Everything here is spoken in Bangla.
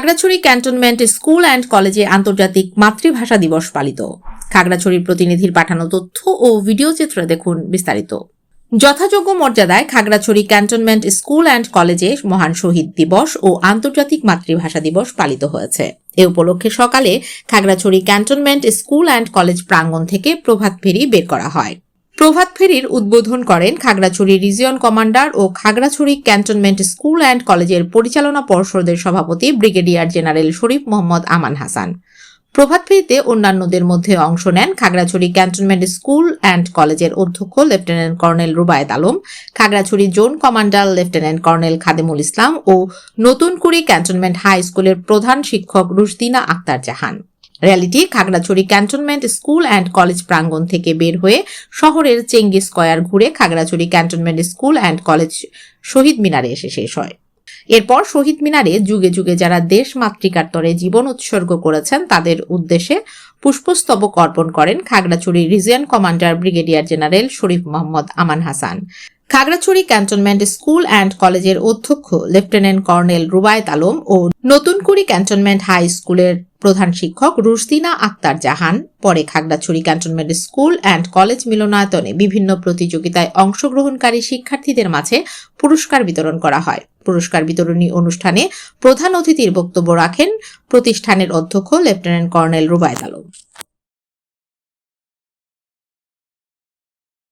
খাগড়াছড়ি ক্যান্টনমেন্ট স্কুল অ্যান্ড কলেজে আন্তর্জাতিক মাতৃভাষা দিবস পালিত। খাগড়াছড়ির প্রতিনিধির পাঠানো তথ্য ও ভিডিও চিত্র দেখুন বিস্তারিত। যথাযোগ্য মর্যাদায় খাগড়াছড়ি ক্যান্টনমেন্ট স্কুল অ্যান্ড কলেজে মহান শহীদ দিবস ও আন্তর্জাতিক মাতৃভাষা দিবস পালিত হয়েছে। এ উপলক্ষে সকালে Khagrachhari cantonment school and college প্রাঙ্গণ থেকে প্রভাত ফেরি বের করা হয়। প্রভাত ফেরির উদ্বোধন করেন খাগড়াছড়ি রিজিয়ন কমান্ডার ও খাগড়াছড়ি ক্যান্টনমেন্ট স্কুল অ্যান্ড কলেজের পরিচালনা পর্ষদের সভাপতি ব্রিগেডিয়ার জেনারেল শরীফ মোহাম্মদ আমান হাসান। প্রভাত ফেরিতে অন্যান্যদের মধ্যে অংশ নেন খাগড়াছড়ি ক্যান্টনমেন্ট স্কুল অ্যান্ড কলেজের অধ্যক্ষ lieutenant colonel Rubayet Alam, Khagrachhari zone commander lieutenant colonel Khademul Islam ও নতুনকুড়ি ক্যান্টনমেন্ট হাই স্কুলের প্রধান শিক্ষক Rushdina Akter Jahan. র্যালিটি, Khagrachhari cantonment, school and college প্রাঙ্গণ থেকে বের হয়ে শহরের চেঙ্গি স্কয়ার ঘুরে Khagrachhari cantonment, school and college শহীদ মিনারে এসে শেষ হয়। এরপর শহীদ মিনারে যুগে যুগে যারা দেশ মাতৃকার তরে জীবন উৎসর্গ করেছেন, তাদের উদ্দেশ্যে পুষ্পস্তবক অর্পণ করেন Khagrachhari region commander brigadier general Sharif Mohammad Aman Hasan. Khagrachhari cantonment school and কলেজের অধ্যক্ষ, লেফটেন্যান্ট কর্নেল রুবায়ত আলম ও নতুনকুড়ি ক্যান্টনমেন্ট হাই স্কুলের প্রধান শিক্ষক রুশদিনা আক্তার জাহান, পরে Khagrachhari cantonment school and college মিলনায়তনে বিভিন্ন প্রতিযোগিতায় অংশগ্রহণকারী শিক্ষার্থীদের মাঝে পুরস্কার বিতরণ করা হয়। পুরস্কার বিতরণী অনুষ্ঠানে প্রধান অতিথির বক্তব্য রাখেন প্রতিষ্ঠানের অধ্যক্ষ, লেফটেন্যান্ট কর্নেল রুবায়ত আলম।